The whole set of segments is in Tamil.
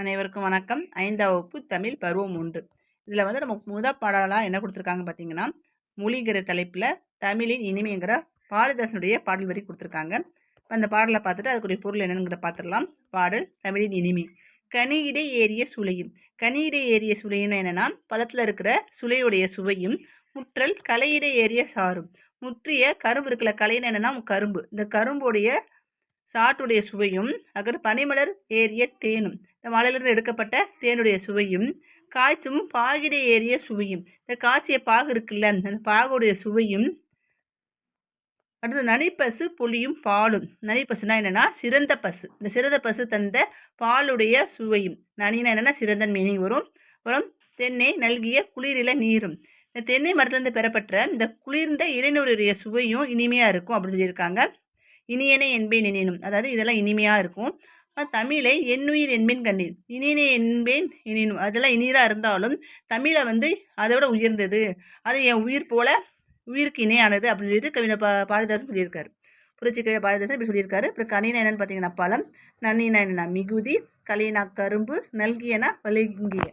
அனைவருக்கும் வணக்கம். ஐந்தாம் வகுப்பு தமிழ் பருவம் ஒன்று. இதில் வந்து நமக்கு முதல் பாடலாக என்ன கொடுத்துருக்காங்க பார்த்தீங்கன்னா மொழிங்கிற தலைப்பில் தமிழின் இனிமைங்கிற பாரதிதாசனுடைய பாடல் வரி கொடுத்துருக்காங்க. அந்த பாடலை பார்த்துட்டு அதுக்குரிய பொருள் என்னங்கிற பார்த்துடலாம். பாடல் தமிழின் இனிமை. கனியிடை ஏறிய சுளையும். கனியிடை ஏறிய சுளையும் என்னென்னா பழத்தில் இருக்கிற சுளையுடைய சுவையும் முற்றல் கலையிடை ஏறிய சாரும். முற்றிய கரும்பு இருக்கிற கலைன்னு என்னென்னா கரும்பு. இந்த கரும்புடைய சாட்டுடைய சுவையும் அகர் பனிமலர் ஏறிய தேனும். இந்த மலையிலிருந்து எடுக்கப்பட்ட தேனுடைய சுவையும் காய்ச்சும் பாகிட ஏறிய சுவையும். இந்த காய்ச்சிய பாகு இருக்குல்ல அந்த பாகுடைய சுவையும் அடுத்து நனிப்பசு புளியும் பாலும். நனிப்பசுனா என்னென்னா சிறந்த பசு. இந்த சிறந்த பசு தந்த பாலுடைய சுவையும். நனினா என்னென்னா சிறந்த மீனிங் வரும். அப்புறம் தென்னை நல்கிய குளிரில நீரும். இந்த தென்னை மரத்துலேருந்து பெறப்பட்ட இந்த குளிர்ந்த இளைஞருடைய சுவையும் இனிமையாக இருக்கும் அப்படின்னு சொல்லியிருக்காங்க. இனியனே என்பேன் எனினும். அதாவது இதெல்லாம் இனிமையாக இருக்கும். தமிழை எண்ணுயிர் என்பேன் கண்ணீர் இனியனே என்பேன் எனினும். அதெல்லாம் இனியதாக இருந்தாலும் தமிழை வந்து அதை விட உயர்ந்தது. அது என் உயிர் போல உயிருக்கு இணையானது அப்படின்னு சொல்லிட்டு கவிஞர் பா பாரதிதாசன் சொல்லியிருக்காரு. புரட்சி கவிஞர் பாரதிதாசன் இப்படி சொல்லியிருக்காரு. அப்புறம் கனினா என்னென்னு பார்த்தீங்கன்னா பழம் நன்னினா என்னென்னா மிகுதி கலினா கரும்பு நல்கியனா வலிங்கிய.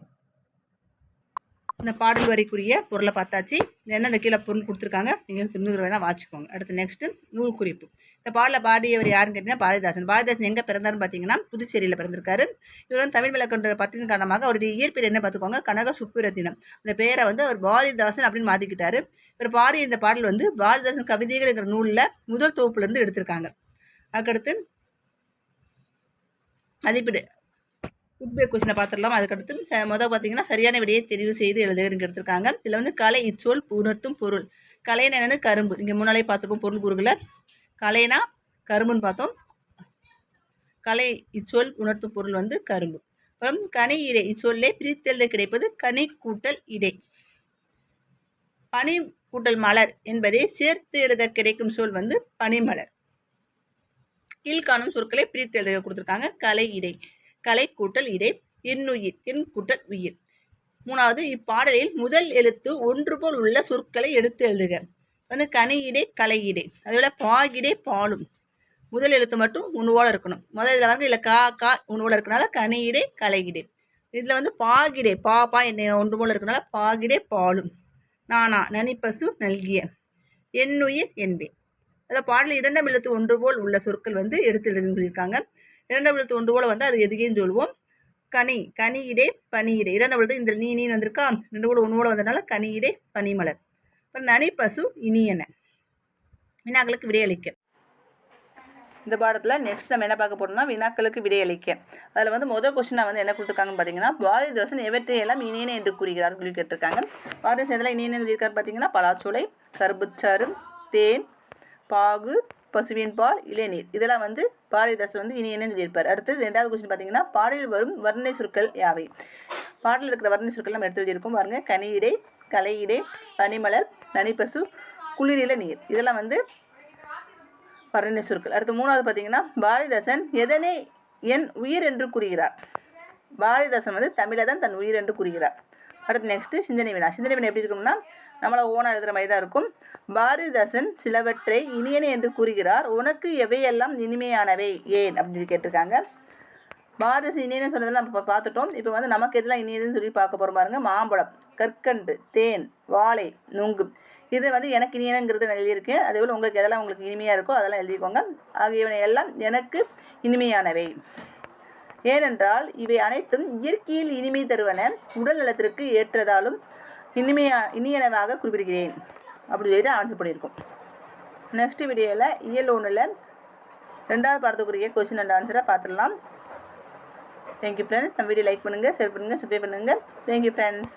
இந்த பாடல் வரிக்குரிய பொருளை பார்த்தாச்சு. என்ன இந்த கீழே பொருள் கொடுத்துருக்காங்க. நீங்கள் திருநூறு வேணால் வாச்சிக்கோங்க அடுத்து நெக்ஸ்ட்டு நூல் குறிப்பு. இந்த பாடலை பாடியவர் யாருன்னு கேட்டிங்கன்னா பாரதிதாசன். பாரதிதாசன் எங்கே பிறந்தாருன்னு பார்த்தீங்கன்னா புதுச்சேரியில் பிறந்திருக்காரு. இவர் வந்து தமிழ் விளக்கன்ற பட்டின் காரணமாக அவருடைய இயற்பெயர் என்ன பார்த்துக்கோங்க கனக சுப்புரத்தினம் அந்த பெயரை வந்து அவர் பாரதிதாசன் அப்படின்னு மாற்றிக்கிட்டாரு இவர் பாடிய இந்த பாடல் வந்து பாரதிதாசன் கவிதைகள்ங்கிற நூலில் முதல் தொகுப்புலேருந்து எடுத்திருக்காங்க. அதுக்கடுத்து மதிப்பீடு. உட்பே கொஸ்டினை பார்த்துடலாம் அதுக்கடுத்து மொதல் பார்த்தீங்கன்னா சரியான விடையை தெரிவு செய்து எழுதுகிறதுக்கு எடுத்திருக்காங்க. இதில் வந்து கலை இச்சொல் உணர்த்தும் பொருள். கலைன்னு என்னென்னு கரும்பு. இங்கே முன்னாலே பார்த்துருப்போம் பொருள் கூறுகளை கலைனா கரும்புன்னு பார்த்தோம். கலை இச்சொல் உணர்த்தும் பொருள் வந்து கரும்பு. அப்புறம் கனி இடை. இச்சொல்லே பிரித்தெழுத கிடைப்பது கனி கூட்டல் இடை. பனி கூட்டல் மலர் என்பதை சேர்த்து எழுத கிடைக்கும் சொல் வந்து பனிமலர். கீழ்காணும் சொற்களை பிரித்து எழுத கொடுத்துருக்காங்க கலை இடை. கலை கூட்டல் இடை எண்ணுயிர் எண் கூட்டல் உயிர். மூணாவது இப்பாடலில் முதல் எழுத்து ஒன்று போல் உள்ள சொற்களை எடுத்து எழுதுக. வந்து கனியிடை கலையிடை அதோட பாகிடை பாலும். முதல் எழுத்து மட்டும் உணவோடு இருக்கணும். முதல் இதில் வந்து இல்லை கா கா உணவோடு இருக்கனால கனியிடை கலையிடை இதில் வந்து பாகிடை பா பா என்ன ஒன்று போல் இருக்கனால பாகிடை பாலும். நானா நனிப்பசு நல்கிய. என்னுயிர் என்பே அதில் பாடல் இரண்டாம் எழுத்து ஒன்று போல் உள்ள சொற்கள் வந்து எடுத்து எழுதுன்னு சொல்லியிருக்காங்க இரண்டாம் எழுத்து ஒன்று போல் வந்து அது எதுகேன்னு சொல்லுவோம். கனி கனியிடே பனியிடே. இரண்டாம் எழுத்து இந்த நீ நீ வந்திருக்கா? ரெண்டு கூட ஒன்று கூட வந்ததுனால கனியிடே பனிமலர். அப்புறம் நனி பசு இனியன வினாக்களுக்கு விடையளிக்க. இந்த பாடத்தில் நெக்ஸ்ட் நம்ம என்ன பார்க்க போகிறோம்னா வினாக்களுக்கு விடையளிக்க. அதில் வந்து முதல் கொஸ்டினாக வந்து என்ன கொடுத்துருக்காங்கன்னு பார்த்தீங்கன்னா பாரதிதாசன் எவற்றையெல்லாம் இனியனை என்று கூறுகிறார் சொல்லி கேட்டிருக்காங்க. பாரதிதாசன் எதெல்லாம் இனியன சொல்லியிருக்காரு பார்த்தீங்கன்னா பலாச்சோலை கரும்புச்சாறு தேன் பாகு பசுவின் பால் இளநீர். இதெல்லாம் வந்து பாரதிதாசன் வந்து இனி என்ன சொல்லியிருப்பார் அடுத்து ரெண்டாவது கொஸ்டின் பார்த்தீங்கன்னா பாடலில் வரும் வர்ணனை சொற்கள் யாவை? பாடலில் இருக்கிற வர்ணனை சொற்கள் நம்ம எடுத்து எழுதியிருக்கோம். பாருங்கள் கனியிடை கலையிடை பனிமலர் நனிப்பசு குளிரில நீர். இதெல்லாம் வந்து வர்ணனை சொற்கள். அடுத்து மூணாவது பார்த்தீங்கன்னா பாரதிதாசன் எதனை என் உயிர் என்று கூறுகிறார்? பாரதிதாசன் வந்து தமிழை தான் தன் உயிர் என்று கூறுகிறார். அடுத்து நெக்ஸ்ட்டு சிந்தனை வினா. சிந்தனை வினா எப்படி இருக்கும்னா நம்மளை ஓனாக எழுதுகிற மாதிரி தான் இருக்கும். பாரதிதாசன் சிலவற்றை இனியனே என்று கூறுகிறார் உனக்கு எவையெல்லாம் இனிமையானவை? ஏன்? அப்படின்னு கேட்டிருக்காங்க. பாரதிதாசன் இனியன்னு சொன்னதெல்லாம் நம்ம பார்த்துட்டோம். இப்போ வந்து நமக்கு எதெல்லாம் இனியதுன்னு சொல்லி பார்க்க போகிறோம் பாருங்க. மாம்பழம் கற்கண்டு தேன் வாழை நுங்கு. இது வந்து எனக்கு இனியனுங்கிறது நான் எழுதியிருக்கேன். அதே போல் உங்களுக்கு எதெல்லாம் உங்களுக்கு இனிமையாக இருக்கோ அதெல்லாம் எழுதிக்கோங்க. ஆகியவனை எல்லாம் எனக்கு இனிமையானவை. ஏனென்றால் இவை அனைத்தும் இயற்கையில் இனிமை தருவன உடல் நலத்திற்கு ஏற்றதாலும் இனிமையா இனியனவாக குறிப்பிடுகிறேன். அப்படி சொல்லிட்டு ஆன்சர் பண்ணியிருக்கோம். நெக்ஸ்ட் வீடியோவில் இயல் ஒன்றில் ரெண்டாவது பாடத்துக்குரிய கொஸ்டின் அண்ட் ஆன்சரை பார்த்துடலாம். தேங்க்யூ ஃப்ரெண்ட்ஸ் நம்ம வீடியோ லைக் பண்ணுங்கள் ஷேர் பண்ணுங்கள் சப்ஸ்கிரைப் பண்ணுங்கள் தேங்க்யூ ஃப்ரெண்ட்ஸ்